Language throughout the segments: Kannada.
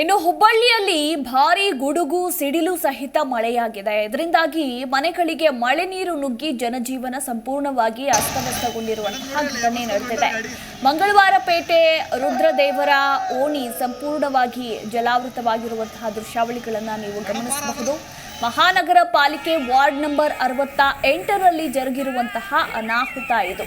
ಇನ್ನು ಹುಬ್ಬಳ್ಳಿಯಲ್ಲಿ ಭಾರಿ ಗುಡುಗು, ಸಿಡಿಲು ಸಹಿತ ಮಳೆಯಾಗಿದೆ. ಇದರಿಂದಾಗಿ ಮನೆಗಳಿಗೆ ಮಳೆ ನೀರು ನುಗ್ಗಿ ಜನಜೀವನ ಸಂಪೂರ್ಣವಾಗಿ ಅಸ್ತವ್ಯಸ್ತಗೊಂಡಿರುವಂತಹ ಘಟನೆ ನಡೆದಿದೆ. ಮಂಗಳವಾರ ಪೇಟೆ ರುದ್ರದೇವರ ಓಣಿ ಸಂಪೂರ್ಣವಾಗಿ ಜಲಾವೃತವಾಗಿರುವಂತಹ ದೃಶ್ಯಾವಳಿಗಳನ್ನು ನೀವು ಗಮನಿಸಬಹುದು. ಮಹಾನಗರ ಪಾಲಿಕೆ ವಾರ್ಡ್ ನಂಬರ್ ಅರವತ್ತ ಎಂಟರಲ್ಲಿ ಜರುಗಿರುವಂತಹ ಅನಾಹುತ ಇದು.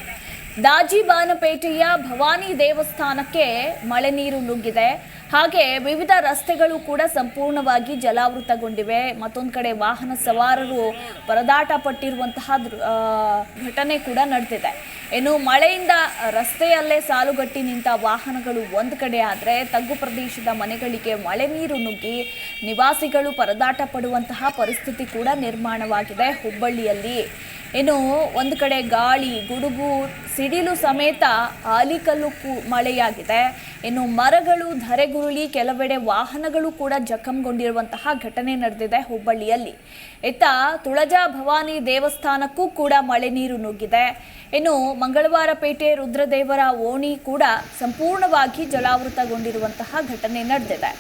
ದಾಜಿಬಾನಪೇಟೆಯ ಭವಾನಿ ದೇವಸ್ಥಾನಕ್ಕೆ ಮಳೆ ನೀರು ನುಗ್ಗಿದೆ. ಹಾಗೆ ವಿವಿಧ ರಸ್ತೆಗಳು ಕೂಡ ಸಂಪೂರ್ಣವಾಗಿ ಜಲಾವೃತಗೊಂಡಿವೆ. ಮತ್ತೊಂದು ಕಡೆ ವಾಹನ ಸವಾರರು ಪರದಾಟ ಪಟ್ಟಿರುವಂತಹ ಘಟನೆ ಕೂಡ ನಡೆದಿದೆ. ಇನ್ನು ಮಳೆಯಿಂದ ರಸ್ತೆಯಲ್ಲೇ ಸಾಲುಗಟ್ಟಿ ನಿಂತ ವಾಹನಗಳು ಒಂದು ಕಡೆ ಆದರೆ ತಗ್ಗು ಪ್ರದೇಶದ ಮನೆಗಳಿಗೆ ಮಳೆ ನೀರು ನುಗ್ಗಿ ನಿವಾಸಿಗಳು ಪರದಾಟ ಪಡುವಂತಹ ಪರಿಸ್ಥಿತಿ ಕೂಡ ನಿರ್ಮಾಣವಾಗಿದೆ ಹುಬ್ಬಳ್ಳಿಯಲ್ಲಿ. ಇನ್ನು ಒಂದು ಕಡೆ ಗಾಳಿ, ಗುಡುಗು, ಸಿಡಿಲು ಸಮೇತ ಆಲಿಕಲ್ಲು ಮಳೆಯಾಗಿದೆ. ಇನ್ನು ಮರಗಳು, ಧರೆಗುರುಳಿ, ಕೆಲವೆಡೆ ವಾಹನಗಳು ಕೂಡ ಜಖಂಗೊಂಡಿರುವಂತಹ ಘಟನೆ ನಡೆದಿದೆ ಹುಬ್ಬಳ್ಳಿಯಲ್ಲಿ. ಇತ್ತ ತುಳಜಾ ಭವಾನಿ ದೇವಸ್ಥಾನಕ್ಕೂ ಕೂಡ ಮಳೆ ನೀರು ನುಗ್ಗಿದೆ. ಇನ್ನು ಮಂಗಳವಾರ ಪೇಟೆ ರುದ್ರದೇವರ ಓಣಿ ಕೂಡ ಸಂಪೂರ್ಣವಾಗಿ ಜಲಾವೃತಗೊಂಡಿರುವಂತಹ ಘಟನೆ ನಡೆದಿದೆ.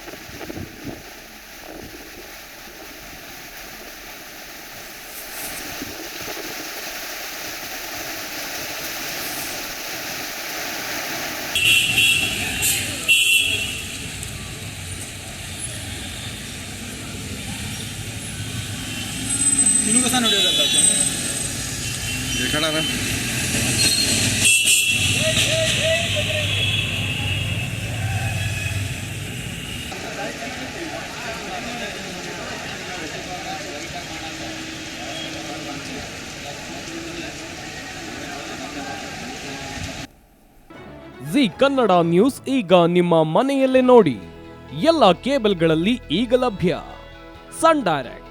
ನಿಮಗೂ ಸಹ ನೋಡಿದ್ರೆ ಜಿ ಕನ್ನಡ ನ್ಯೂಸ್ ಈಗ ನಿಮ್ಮ ಮನೆಯಲ್ಲೇ ನೋಡಿ. ಎಲ್ಲ ಕೇಬಲ್ಗಳಲ್ಲಿ ಈಗ ಲಭ್ಯ. Sun direct.